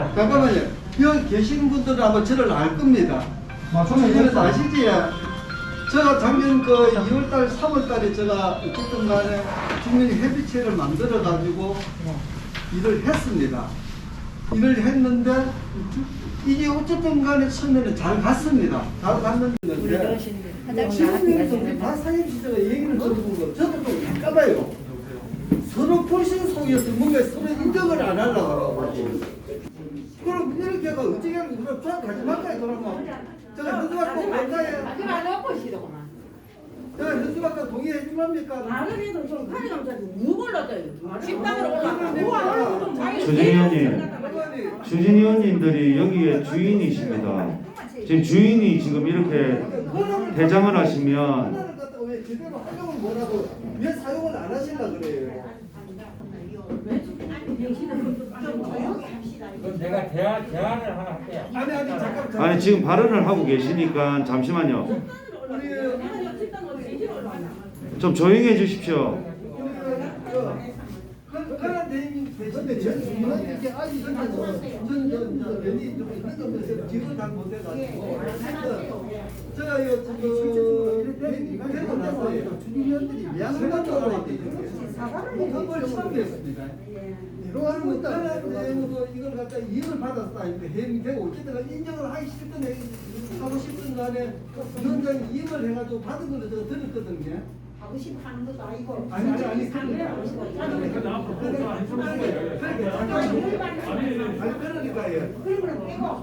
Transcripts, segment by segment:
잠깐만요. 여기 계신 분들은 아마 저를 알 겁니다. 맞춤에 그래서 아시지? 제가 작년 그 2월달, 3월달에 제가 어쨌든 간에 주민 협의체를 만들어 가지고 일을 했습니다. 일을 했는데 이게 어쨌든 간에 처음에는 잘 갔습니다. 잘 갔는데 지금 다 사임시 제가 얘기를 들어본 거 저도 좀 약간봐요. 서로 불신 속에서 뭔가 서로 인정을 안 하려고 하고 그럼 이렇게 해가 어떻게 하면 그럼 저한테 가지 말까요 그러면 제가 갈까요? 그거 안 하고 싫어구나. 제가 현수학교 동의해 주랍니까? 말을 해도 좀 가리 감자도 무골라도 식당으로 올라가. 주진 의원님, 주진 의원님들이 여기에 주인이십니다. 지금 주인이 지금 이렇게 대장을 하시면 하나를 갖다 왜 제대로 활용을 못하고 왜 사용을 안 하실라 그래요? 그럼 내가 대화, 대화를 하나 할게요. 아니 아니 잠깐 잠깐 아니 지금 발언을 하고 계시니까 잠시만요. 좀 조용히 해주십시오. 그런 대행님 계신데 저는 이게 아직 저는 저는 괜히 좀 있는 거면서 기억을 잘 못해가지고 제가 이거 지금 되고 나서요 주민들이 쪽으로 한번 처음 됐습니다. 그러면 다른 대행으로 이걸 갖다 이익을 받았다 이렇게 해임이 되고 어쨌든 인정을 하기 싫든 해- 하고 싶든 간에 위원장이 이익을 해가지고 받은 거를 제가 들었거든요. 하고 싶어 하는 것도 아니고. 아니 아니 아니 아니 그러니까요.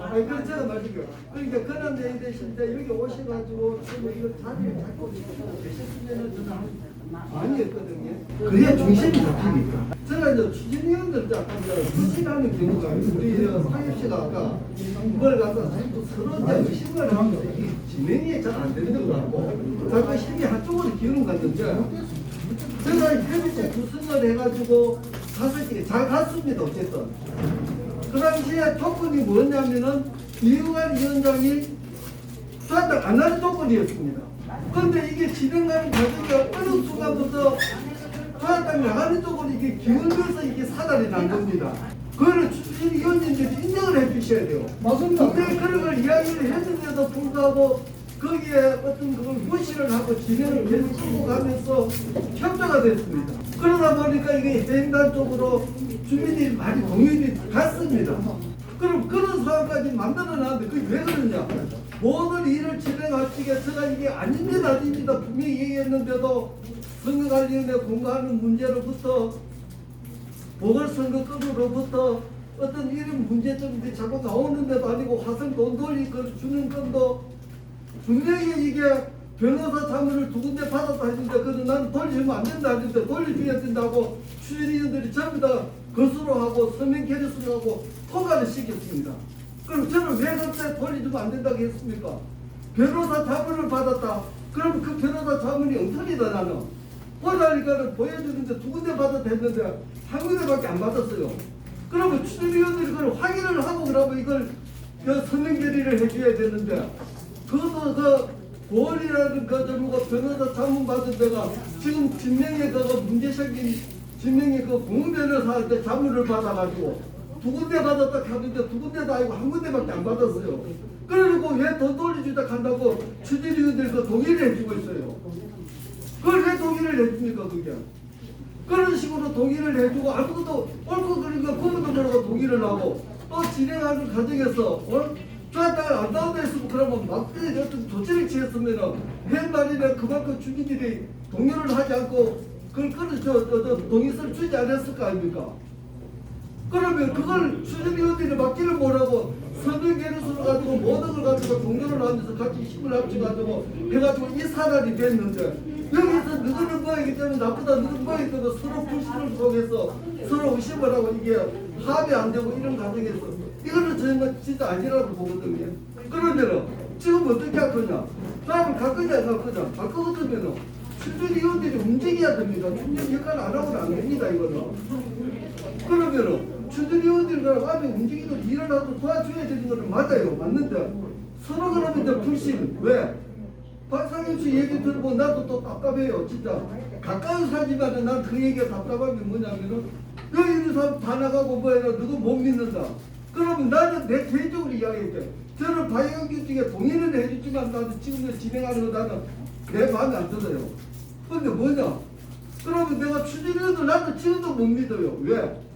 아니 그래 제가 말씀드려. 그러니까 그런 데 대신에 여기 오셔가지고 지금 이거 자리를 잡고 계셨으면은 저는 아니었거든요. 그래야 중심이 잡히니까. 제가 이제 추진위원들 이제 의심하는 경우가 우리 사입씨가 아까 그걸 갖다 자꾸 서로 이제 의심을 하면서 이게 진행이 잘 안 되는 것 같고 자꾸 힘이 한쪽으로 기우는 것 같은데 제가 협의체 구성을 해가지고 다섯 개 잘 갔습니다 어쨌든. 그 당시에 조건이 뭐냐면은 이용한 위원장이 수한당 안 하는 조건이었습니다 그런데 이게 진행하는 과정이 어느 순간부터 수한당 나가는 쪽으로 이게 기울면서 이게 사달이 난 겁니다 그거를 추진위원님들이 인정을 해 주셔야 돼요 맞습니다. 근데 그런 걸 이야기를 했는데도 불구하고 거기에 어떤 그걸 무시를 하고 진행을 계속 끌고 가면서 협조가 됐습니다. 그러다 보니까 이게 행단 쪽으로 주민들이 많이 동의이 갔습니다. 그럼 그런 상황까지 만들어 놨는데 그게 왜 그러냐? 모든 일을 위해서가 이게 아닙니다, 아닙니다. 분명히 얘기했는데도 선거관리위원회 공가하는 문제로부터 보궐선거권으로부터 어떤 이런 문제점들이 자꾸 나오는데도 아니고 화성 돈 돌리 그 주는 건도 분명히 이게 변호사 자문을 두 군데 받았다 했는데 그는 나는 돌리면 안 된다 했는데 돌려줘야 된다고 추진위원들이 전부 다 거수로 하고 서명 개수로 하고 통과를 시켰습니다. 그럼 저는 왜 그때 돌려주면 안 된다고 했습니까? 변호사 자문을 받았다. 그럼 그 변호사 자문이 엉터리다 나는. 보다니까는 보여주는데 두 군데 받았다 했는데 한 군데밖에 안 받았어요. 그러면 추진위원들이 그걸 확인을 하고 그러면 이걸 그 서명 결의를 해줘야 되는데 그것도 그그 저거 변호사 자문 받은 데가 지금 진명의 그 문제 생긴 진명의 그 공무 변호사한테 자문을 받아가지고 두 군데 받았다 하는데 두 군데도 아니고 한 군데밖에 안 받았어요. 그래놓고 왜 돈 돌려주다 간다고 추진위원들이 그 동의를 해주고 있어요. 그걸 왜 동의를 해줍니까 그게? 그런 식으로 동의를 해주고 아무것도 옳고 그러니까 그것도 모르고 동의를 하고 또 진행하는 과정에서 어? 저한테 안 나온다 했으면 그러면 막대에 어떤 조치를 취했으면은 햇말이나 그만큼 주민들이 동의를 하지 않고 그걸 끊어 저, 저, 저 동의서를 주지 않았을 거 아닙니까? 그러면 그걸 수준위원들이 맡기를 못하고 서명계류서를 가지고 모든 걸 가지고 동료를 하면서 같이 힘을 합쳐가지고 해가지고 이 사단이 됐는데 여기서 누구는 뭐이기 때문에 나쁘다 누구는 뭐이기 때문에 서로 불신을 속에서 서로 의심을 하고 이게 합의 안 되고 이런 과정에서 이거는 저희는 진짜 아니라고 보거든요. 그러면은 지금 어떻게 할 거냐? 갈 거냐 갈거 같으면은 수준위원들이 움직여야 됩니다. 충전 역할 안 하고는 안 됩니다 이거는. 그러면은 추진위원들과 앞에 움직이는 일을 하고 도와줘야 되는 거는 맞아요. 맞는데 서로 그러면 불신 왜? 박상현 씨 얘기 들고 나도 또 답답해요. 진짜 가까이 살지만 난그 얘기가 답답한 게 뭐냐면은 여기 있는 사람 다 나가고 뭐해라 누구 못 믿는다. 그러면 나는 내 개인적으로 이야기할게. 저는 바이오기 중에 동의는 해주지만 나도 지금 진행하는 거 나는 내 마음에 안 들어요. 근데 뭐냐? 그러면 내가 추진해도 나도 지금도 못 믿어요. 왜?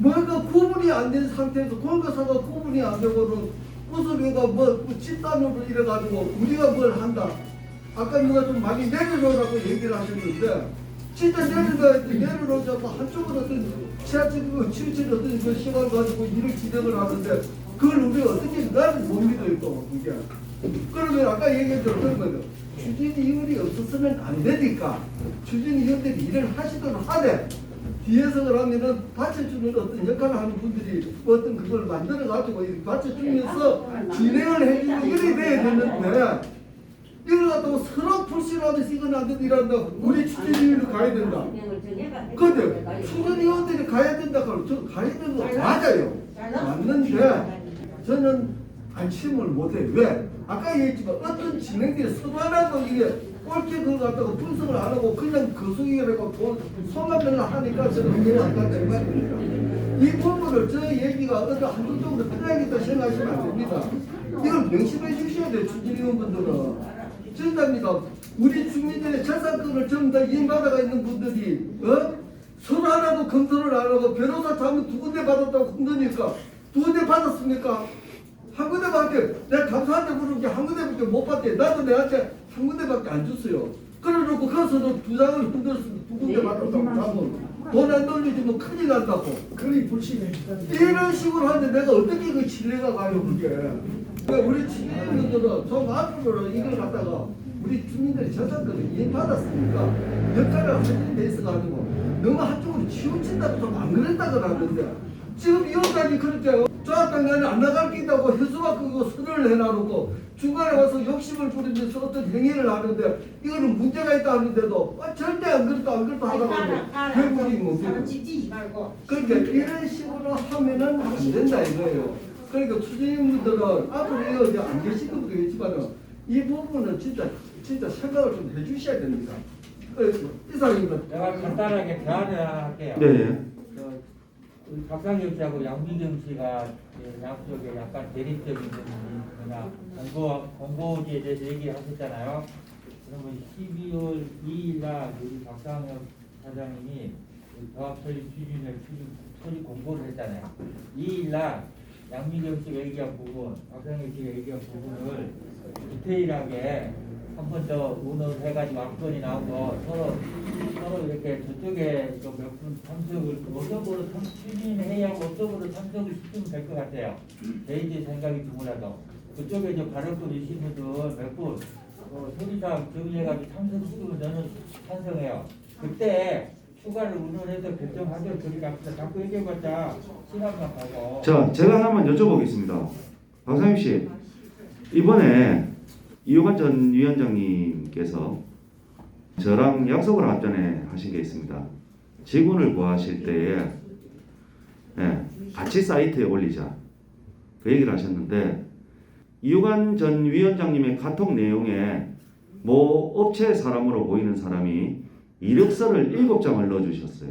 뭔가 구분이 안 된 상태에서 골가사가 구분이 안 되고는 얘가 뭐 집단으로 이래가지고 우리가 뭘 한다. 아까 누가 좀 많이 내려놓으라고 얘기를 하셨는데 진짜 내려놓아야 돼. 내려놓자고 한쪽으로 어떤 지하철이고 치우칠 어떤 그 시간 가지고 일을 진행을 하는데 그걸 우리가 어떻게 나는 못 믿어요 또 그게. 그러면 아까 얘기했죠 그러면 추진위원이 없었으면 안 되니까 추진위원들이 일을 하시도록 하되 뒤에서 그러면은 받쳐주는 어떤 역할을 하는 분들이 어떤 그걸 만들어 가지고 받쳐주면서 진행을 해주고 이래 돼야 되는데 이걸 갖다가 서로 불신하면서 이건 안 된다 이란다 우리 추진위원이 가야 된다. 근데 추진위원들이 가야 된다 그러면 저 가야 되는 거 맞아요. 맞는데 저는 안심을 못해 왜? 아까 얘기했지만 어떤 진행들이 서로하고 이게 옳게 그걸 갖다가 분석을 안 하고 그냥 거수기라고 돈 손만들라 하니까 저는 이해가 안 간다 이 말입니다 이 부분을 저 얘기가 어디 한두 쪽으로 틀어야겠다 생각하시면 안 됩니다 이걸 명심해 주셔야 돼요 추진위원분들은 진짜입니다. 우리 주민들의 재산권을 전부 다 이행받아가 있는 분들이 어? 서로 하나도 검토를 안 하고 변호사 자문 두 군데 받았다고 흔드니까 두 군데 받았습니까? 한 군데밖에 내가 감사한데 부른 게한 군데밖에 못 받대. 나도 내한테 한 군데밖에 안 줬어요. 그래놓고 거기서도 두 장을 흔들었으면 두 군데 받았다고 자문. 돈안 돌리지 뭐 큰일 난다고. 그리 불신해. 이런 식으로 하는데 내가 어떻게 그 신뢰가 가요 그게 그러니까 우리 주민들은 좀 앞으로 이걸 갖다가 우리 주민들이 저작권을 이행받았으니까 역할을 하는 데 있어가지고 너무 한쪽으로 치우친다고 좀 안 그랬다 그러는데 지금 이혼까지 그렇게 조합장관이 안 나갈 게 있다고 해수가 그거 선언을 해놔놓고 중간에 와서 욕심을 부리면서 어떤 행위를 하는데 이거는 문제가 있다 하는데도 아, 절대 안 그렇다 안 그렇다 하다가 결국이 뭡니까 그러니까 이런 식으로 하면은 안 된다 이거예요. 그러니까 추진인분들은 앞으로 이거 이제 안 계시는 분도 있지만은 이 부분은 진짜 진짜 생각을 좀 해주셔야 됩니다. 어, 이상입니다. 내가 간단하게 대화를 하나 할게요. 네. 저, 우리 박상혁 씨하고 양미경 씨가 그 양쪽에 약간 대립적인 부분이나 공고 공고지에 대해서 얘기하셨잖아요. 그러면 12월 2일 날 우리 박상혁 사장님이 그 조합 설립 추진을 추진 소집 공고를 했잖아요. 2일 날 양미경 씨가 얘기한 부분, 박상혁 씨가 얘기한 부분을 디테일하게 한 번더 의논을 해가지고 안건이 나오고 서로 서로 이렇게 저쪽에 몇분 참석을 어서으로 참 추진해야 어서으로 참석을 시키면 될 것 같아요. 제 이제 생각이 드무라도 그쪽에 저 발언권 있신 분들 몇분 어, 소리상 정리해가지고 참석시키면 저는 찬성해요. 그때 추가를 의논해서 결정하죠. 저리 갑시다. 자꾸 얘기해봤자 시간만 가고. 자, 제가 하나만 여쭤보겠습니다. 박상임 씨, 이번에 이호관 전 위원장님께서 저랑 약속을 앞전에 하신 게 있습니다. 직원을 구하실 때에 예, 같이 사이트에 올리자 그 얘기를 하셨는데 이호관 전 위원장님의 카톡 내용에 모 업체 사람으로 보이는 사람이 이력서를 일곱 장을 넣어주셨어요.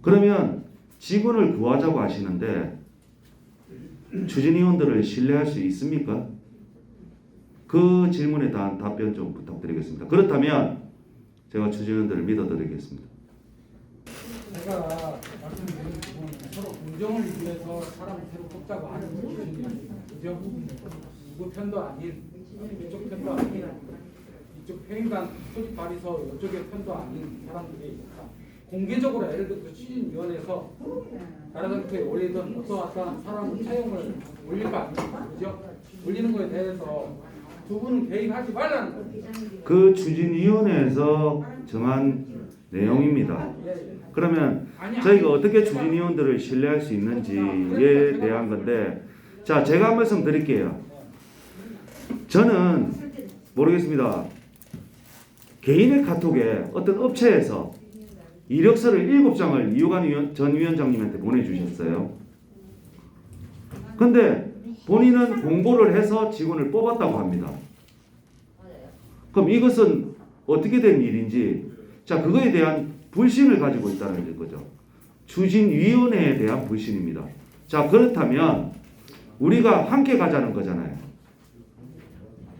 그러면 직원을 구하자고 하시는데 추진위원들을 신뢰할 수 있습니까? 그 질문에 대한 답변 좀 부탁드리겠습니다. 그렇다면 제가 추진위원들을 믿어드리겠습니다. 제가 말씀드린 부분 서로 공정을 위해서 사람을 새로 뽑자고 하는. 그죠? 누구 편도 아닌 이쪽 편도 아닌 이쪽 편인간 소집 발의서 이쪽의 편도 아닌 사람들이 공개적으로 예를 들어서 추진위원회에서 나라장터에 올리던 어떠한 사람 채용을 올릴 거 아닙니까? 그죠? 올리는 거에 대해서 두 분은 개입하지 말라는 거예요. 그 추진위원회에서 정한 내용입니다. 예, 예. 그러면 저희가 어떻게 추진위원들을 신뢰할 수 있는지에 대한 건데 자 제가 한 말씀 드릴게요. 저는 모르겠습니다. 개인의 카톡에 어떤 업체에서 이력서를 일곱 장을 이호관 위원, 전 위원장님한테 보내주셨어요. 근데 본인은 공고를 해서 직원을 뽑았다고 합니다. 그럼 이것은 어떻게 된 일인지 자 그거에 대한 불신을 가지고 있다는 거죠. 추진위원회에 대한 불신입니다. 자, 그렇다면 우리가 함께 가자는 거잖아요.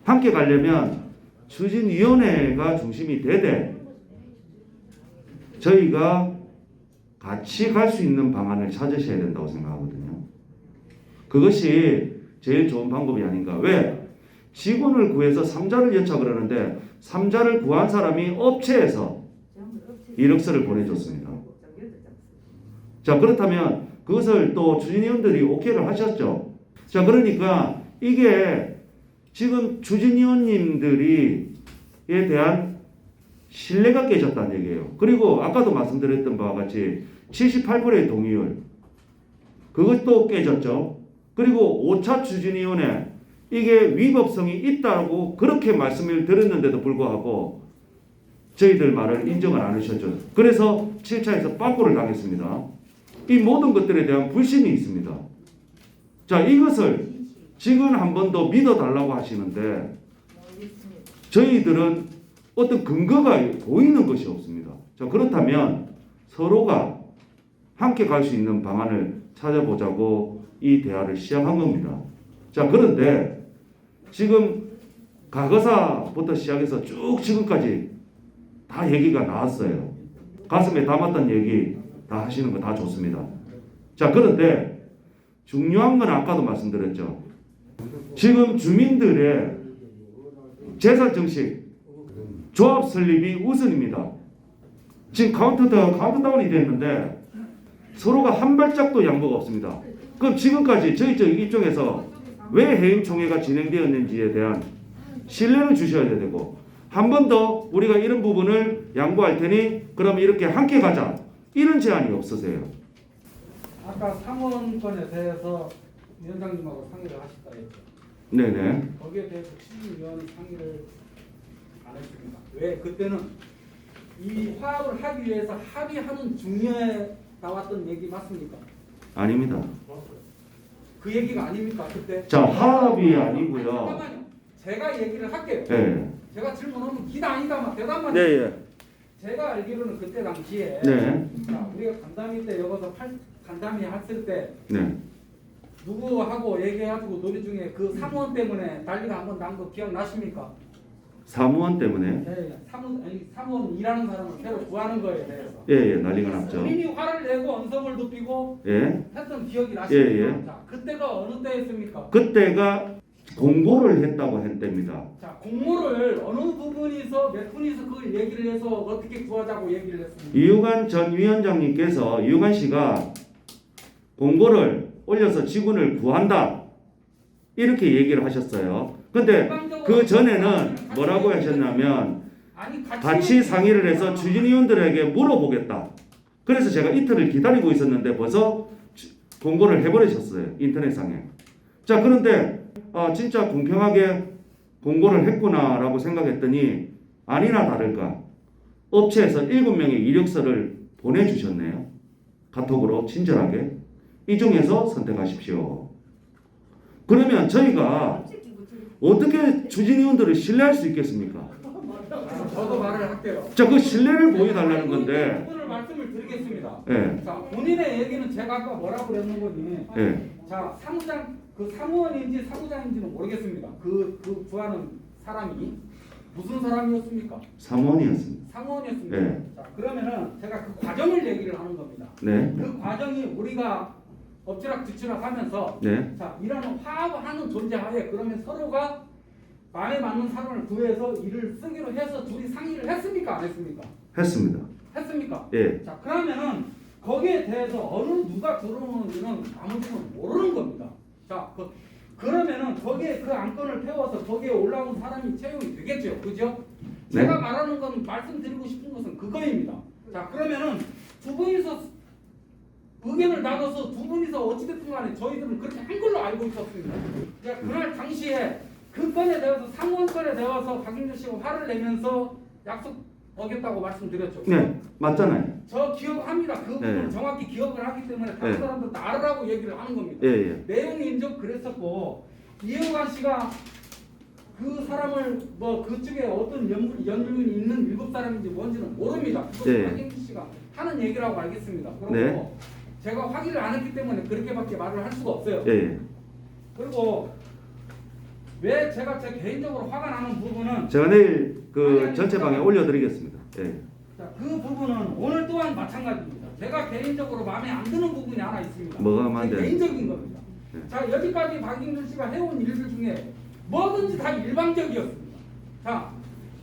함께 가려면 추진위원회가 중심이 되되 저희가 같이 갈 수 있는 방안을 찾으셔야 된다고 생각하거든요. 그것이 제일 좋은 방법이 아닌가. 왜? 직원을 구해서 삼자를 여차 그러는데 삼자를 구한 사람이 업체에서 이력서를 보내줬습니다. 자 그렇다면 그것을 또 추진위원들이 오케이를 하셨죠. 자 그러니까 이게 지금 추진위원님들이에 대한 신뢰가 깨졌다는 얘기예요. 그리고 아까도 말씀드렸던 바와 같이 78%의 동의율 그것도 깨졌죠. 그리고 5차 추진위원회 이게 위법성이 있다고 그렇게 말씀을 드렸는데도 불구하고 저희들 말을 인정을 안 하셨죠. 그래서 7차에서 빠꾸를 당했습니다. 이 모든 것들에 대한 불신이 있습니다. 자, 이것을 지금 한 번 더 믿어달라고 하시는데 저희들은 어떤 근거가 보이는 것이 없습니다. 자, 그렇다면 서로가 함께 갈 수 있는 방안을 찾아보자고 이 대화를 시작한 겁니다. 자, 그런데 지금 과거사부터 시작해서 쭉 지금까지 다 얘기가 나왔어요. 가슴에 담았던 얘기 다 하시는 거 다 좋습니다. 자, 그런데 중요한 건 아까도 말씀드렸죠. 지금 주민들의 재산 증식, 조합 설립이 우선입니다. 지금 카운트다운, 카운트다운이 됐는데 서로가 한 발짝도 양보가 없습니다. 그럼 지금까지 저희 저 이쪽에서 왜 해임 총회가 진행되었는지에 대한 신뢰를 주셔야 되고 한 번 더 우리가 이런 부분을 양보할 테니 그럼 이렇게 함께 가자 이런 제안이 없으세요. 아까 상원권에 대해서 위원장님하고 상의를 하셨다 했죠. 네네. 거기에 대해서 추진위원은 상의를 안 했습니다. 왜? 그때는 이 화합을 하기 위해서 합의하는 중요에 나왔던 얘기 맞습니까? 아닙니다. 그 얘기가 아닙니까 그때? 자 화합이 아니, 아니고요. 잠깐만요. 제가 얘기를 할게요. 네. 제가 질문하면 기다 아니다만 대답만. 네. 예. 제가 알기로는 그때 당시에 네. 자, 우리가 간담회 때 여기서 팔, 간담회 했을 때 네. 누구하고 얘기해가지고 노래 중에 그 사무원 때문에 난리가 한번 난 거 기억나십니까? 사무원 때문에 네, 사무 아니 사무원 일하는 사람을 새로 구하는 거에 대해서 예 예 난리가 났죠. 본인이 화를 내고 언성을 높이고 예. 했던 기억이 나십니까? 예, 예. 자, 그때가 어느 때였습니까? 그때가 공고를 했다고 했답니다. 자, 공모를 어느 부분에서 몇 분이서 그걸 얘기를 해서 어떻게 구하자고 얘기를 했습니까? 이유관 전 위원장님께서 이유관 씨가 공고를 올려서 직원을 구한다 이렇게 얘기를 하셨어요. 근데 그 전에는 뭐라고 하셨냐면 같이, 상의를 해서 추진위원들에게 물어보겠다. 그래서 제가 이틀을 기다리고 있었는데 벌써 주- 공고를 해버리셨어요 인터넷상에. 자 그런데 아, 진짜 공평하게 공고를 했구나라고 생각했더니 아니나 다를까 업체에서 일곱 명의 이력서를 보내주셨네요. 카톡으로 친절하게 이 중에서 선택하십시오. 그러면 저희가 어떻게 추진위원들을 신뢰할 수 있겠습니까? 저도 말을 할게요. 자, 그 신뢰를 보여달라는 건데, 오늘 말씀을 드리겠습니다. 예, 자, 본인의 얘기는 제가 아까 뭐라고 그랬는 거니? 예, 자, 사무장 그 사무원인지 사무장인지는 모르겠습니다. 그 그 구하는 사람이 무슨 사람이었습니까? 사무원이었습니다. 사무원이었습니다. 네. 자, 그러면은 제가 그 과정을 얘기를 하는 겁니다. 네, 그 과정이 우리가 엎치락 뒤치락 하면서 네, 자, 이런 화합하는 존재하에 그러면 서로가 마음에 맞는 사람을 구해서 일을 쓰기로 해서 둘이 상의를 했습니까? 안 했습니까? 했습니다. 했습니까? 예, 자, 그러면은 거기에 대해서 어느 누가 들어오는지는 아무도 모르는 겁니다. 자, 그, 그러면은 거기에 그 안건을 태워서 거기에 올라온 사람이 채용이 되겠죠. 그죠? 네. 제가 말하는 건 말씀드리고 싶은 것은 그거입니다. 자, 그러면은 두 분이서 의견을 나눠서 두 분이서 어찌됐든 간에 저희들은 그렇게 한 걸로 알고 있었습니다. 그러니까 그날 당시에 그 건에 대해서 상원 건에 대해서 박인주 씨가 화를 내면서 약속 어겼다고 말씀드렸죠. 네, 맞잖아요. 저 기억합니다. 그 부분을 네. 정확히 기억을 하기 때문에 다른 네. 사람들 나르라고 얘기를 하는 겁니다. 예, 예, 내용이 인적 그랬었고 이해관 씨가 그 사람을 뭐 그쪽에 어떤 연, 연륜이 있는 일곱 사람인지 뭔지는 모릅니다. 그것은 네. 박인주 씨가 하는 얘기라고 알겠습니다. 그리고 네. 제가 확인을 안 했기 때문에 그렇게밖에 말을 할 수가 없어요. 예, 예. 그리고 왜 제가 제 개인적으로 화가 나는 부분은 제가 내일 그 전체 방에 올려드리겠습니다. 예. 자, 그 부분은 오늘 또한 마찬가지입니다. 제가 개인적으로 마음에 안 드는 부분이 하나 있습니다. 뭐가 마음에 제안 개인적인 겁니다. 네. 자 여기까지 박인준 씨가 해온 일들 중에 뭐든지 다 일방적이었습니다. 자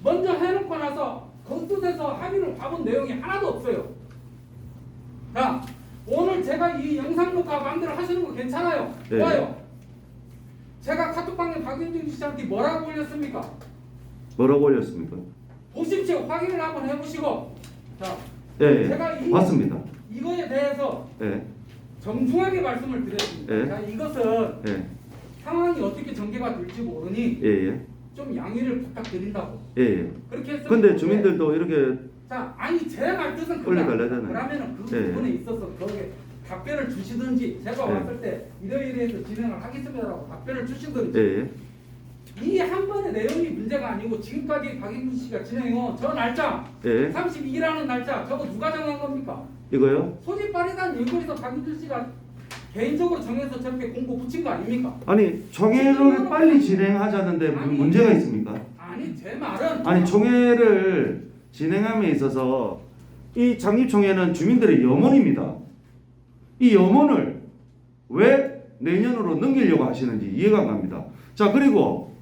먼저 해놓고 나서 거기서 합의를 봐본 내용이 하나도 없어요. 자 오늘 제가 이 영상 녹화 마음대로 하시는 거 괜찮아요. 네. 좋아요. 제가 카톡방에 박인준 씨한테 뭐라고 올렸습니까? 뭐라고 올렸습니까? 보십시오. 확인을 한번 해보시고 자 예, 제가 예. 이- 봤습니다. 이거에 대해서 예, 정중하게 말씀을 드렸습니다. 네. 자 이것은 예, 상황이 어떻게 전개가 될지 모르니 예, 예. 좀 양해를 부탁드린다고 예, 예. 그렇게 했으면 근데 주민들도 이렇게 자 아니 제 말 뜻은 그게 올려달라잖아요. 그러면은 그 예. 부분에 있어서 거기에 답변을 주시든지 제가 예. 왔을 때 해서 진행을 하겠습니다라고 답변을 주시든지 예, 예. 이 한 번의 내용이 문제가 아니고 지금까지 박인준 씨가 진행해온 저 날짜 예. 32라는 날짜 저거 누가 정한 겁니까? 이거요? 소집 발의단 일거에서 박인준 씨가 개인적으로 정해서 저렇게 공고 붙인 거 아닙니까? 아니 총회를 빨리 진행하자는데 무- 문제가 있습니까? 아니 제 말은 아니 총회를 진행함에 있어서 이 장립총회는 주민들의 염원입니다. 이 염원을 왜 내년으로 넘기려고 하시는지 이해가 안 갑니다. 자 그리고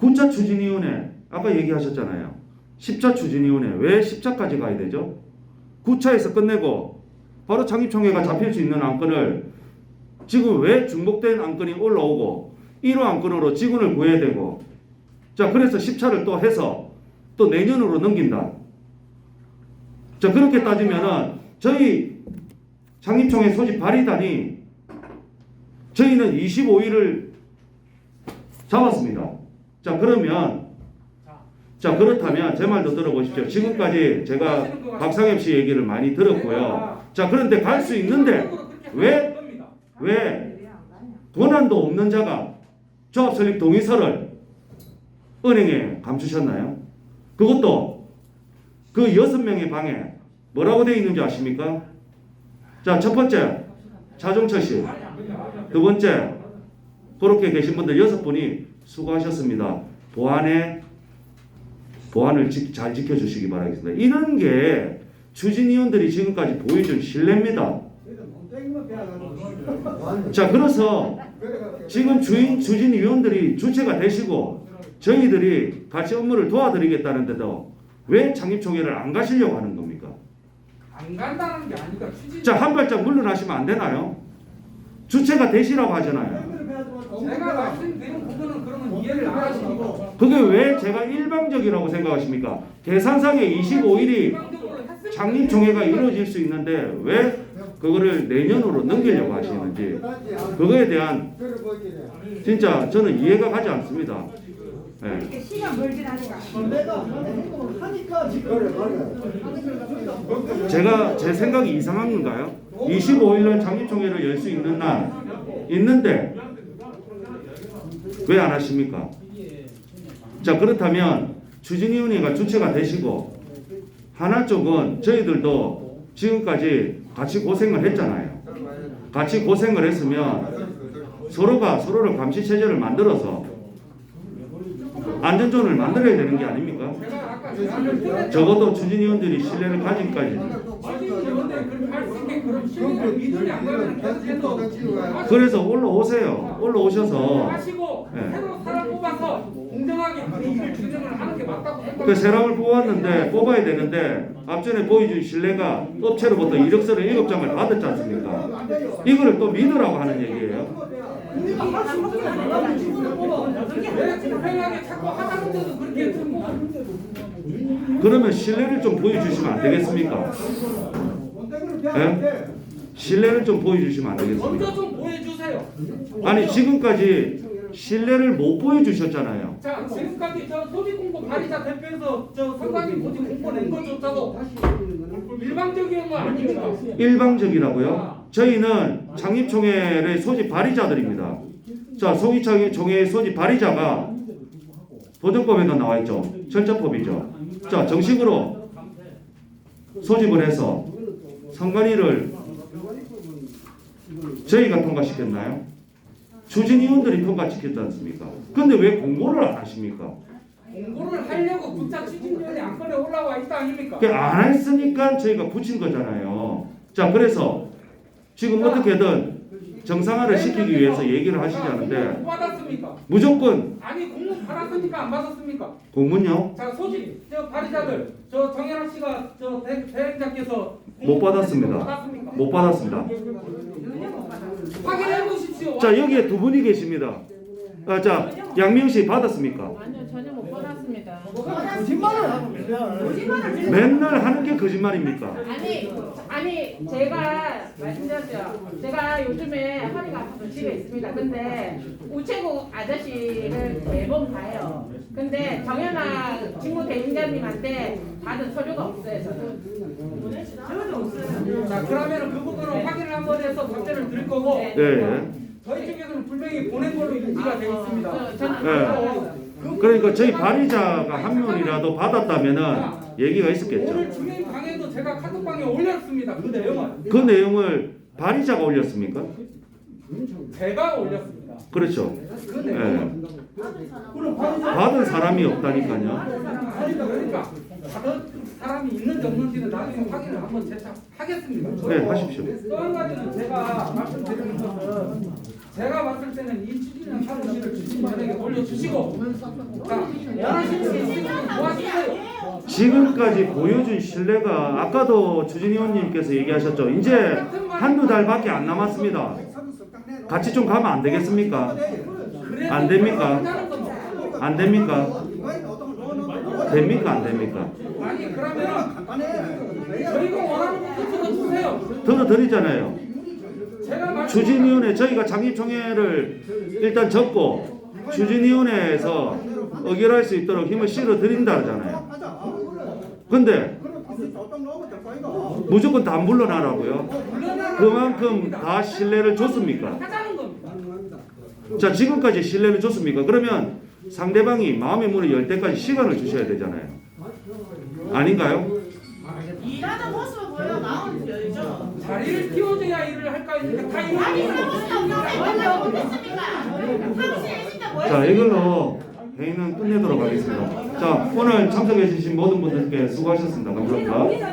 9차 추진위원회 아까 얘기하셨잖아요. 10차 추진위원회 왜 10차까지 가야 되죠? 9차에서 끝내고 바로 장립총회가 잡힐 수 있는 안건을 지금 왜 중복된 안건이 올라오고 1호 안건으로 직원을 구해야 되고 자 그래서 10차를 또 해서 또 내년으로 넘긴다. 자 그렇게 따지면은 저희 장립총회 소집 발의단이 저희는 25일을 잡았습니다. 자 그러면 자, 자 그렇다면 제 말도 들어보십시오. 지금까지 제가 박상엽 씨 얘기를 많이 들었고요. 자 그런데 갈 수 있는데 왜? 왜 권한도 없는 자가 조합 설립 동의서를 은행에 감추셨나요? 그것도 그 여섯 명의 방에 뭐라고 되어 있는지 아십니까? 자, 첫 번째 차종철 씨, 두 번째 그렇게 계신 분들 여섯 분이 수고하셨습니다. 보안에 보안을 지- 잘 지켜주시기 바라겠습니다. 이런 게 추진위원들이 지금까지 보여준 신뢰입니다. 자, 그래서 지금 주인 추진위원들이 주체가 되시고 저희들이 같이 업무를 도와드리겠다는데도 왜 창립총회를 안 가시려고 하는 겁니까? 안 간다는 게 아니라 추진 자, 한 발짝 물러나시면 안 되나요? 주체가 되시라고 하잖아요. 제가 말씀드린 부분은 그러면 이해를 안 하시니까 그게 왜 제가 일방적이라고 생각하십니까? 계산상에 25일이 일방적으로 했을 창립총회가 이루어질 수 있는데 왜 그거를 내년으로 넘기려고 하시는지 그거에 대한 진짜 저는 이해가 가지 않습니다. 시간. 내가 하니까 지금 제가 제 생각이 이상한 건가요? 25일 날 장립총회를 열 수 있는 날 있는데 왜 안 하십니까? 자 그렇다면 추진위원회가 주체가 되시고 하나 쪽은 저희들도 지금까지 같이 고생을 했잖아요. 같이 고생을 했으면 서로가 서로를 감시 체제를 만들어서 안전존을 만들어야 되는 게 아닙니까? 적어도 추진위원들이 신뢰를 가진까지 그래서 올라오세요. 올라오셔서 예. 그. 세람을 뽑았는데 뽑아야 되는데 앞전에 보여준 신뢰가 업체로부터 이력서를 일곱 장을 받았지 않습니까? 이거를 또 믿으라고 하는 얘기예요. 우리가 할수 없는 거 말하면 지금은 뽑아 왜 불편하게 자꾸 하다는데도 그렇게 했고 그러면 신뢰를 좀 보여주시면 안 되겠습니까? 예? 신뢰를 좀 보여주시면 안 되겠습니까? 먼저 좀 보여주세요. 아니 지금까지 신뢰를 못 보여주셨잖아요. 자 지금까지 저 소비 공고 발의자 대표에서 저 선관위 고지 공고 낸 것조차도 일방적인 거 아닙니까? 일방적이라고요? 저희는 창립총회의 소집 발의자들입니다. 자, 소기총회 소집 발의자가 도정법에도 나와 있죠. 철저법이죠. 자, 정식으로 소집을 해서 선관위를 저희가 통과시켰나요? 추진위원들이 통과시켰지 않습니까? 근데 왜 공고를 안 하십니까? 공고를 하려고 군사 추진위원회 안건에 올라와 있다 아닙니까? 그안 했으니까 저희가 붙인 거잖아요. 자, 그래서 지금 어떻게든 정상화를 시키기 위해서 얘기를 하시자는데 못 받았습니까? 무조건 아니 공문 받았습니까? 안 받았습니까? 공문요? 자 소지 저 발의자들 저 정현아 씨가 저 대- 대행자께서 못 받았습니다. 받았습니까? 못 받았습니다. 확인해 보십시오. 자, 여기에 두 분이 계십니다. 아, 자, 양명 씨 받았습니까? 아니요 전혀 못 받았습니다. 거짓말을 하고 맨날 맨날 하는 게 거짓말입니까? 아니 아니 제가 말씀드렸죠. 제가 요즘에 허리가 아파서 집에 있습니다. 근데 우체국 아저씨를 매번 봐요. 근데 정연아 직무 대행자님한테 받은 서류가 없어요 저는. 자 그러면 그 부분은 확인을 한번 해서 답변을 드릴 거고 네. 네. 저희 쪽에서는 분명히 보낸 걸로 인지가 되어 있습니다. 저- 저는 네. 그러니까 저희 발의자가 한 명이라도 받았다면은 얘기가 있었겠죠. 오늘 주민 강의도 제가 카톡방에 올렸습니다. 그 내용은 그 내용을 발의자가 올렸습니까? 제가 올렸습니다. 그렇죠. 내용은 받은 사람이 없다니까요. 그러니까 받은 사람이 있는지 없는지는 나중에 확인을 한번 재차하겠습니다. 네, 하십시오. 또 한 가지는 제가 말씀드리는 것은 제가 봤을 때는 이 추진력 사무실을 주진면에게 올려주시고 자 원하시는 도와주세요. 지금까지 보여준 신뢰가 아까도 주진 의원님께서 얘기하셨죠. 이제 한두 달밖에 안 남았습니다. 같이 좀 가면 안 되겠습니까? 안 됩니까? 안 됩니까? 됩니까? 안 됩니까? 아니 그러면 저희가 원하는 것도 들어주세요. 들어드리잖아요. 추진위원회 저희가 장립총회를 일단 적고 추진위원회에서 의결할 수 있도록 힘을 실어 드린다잖아요. 근데 무조건 다 물러나라고요. 그만큼 다 신뢰를 줬습니까? 자 지금까지 신뢰를 줬습니까? 그러면 상대방이 마음의 문을 열 때까지 시간을 주셔야 되잖아요. 아닌가요? 일하는 모습을 보여 마음을 열죠. 자리를 띄워줘야 일을 할까 했는데 다 아니 그런 모습이 없는데 원래 못했습니까? 사무실에 진짜 뭐자 이걸로 회의는 끝내도록 하겠습니다. 자 오늘 참석해 주신 모든 분들께 수고하셨습니다. 감사합니다.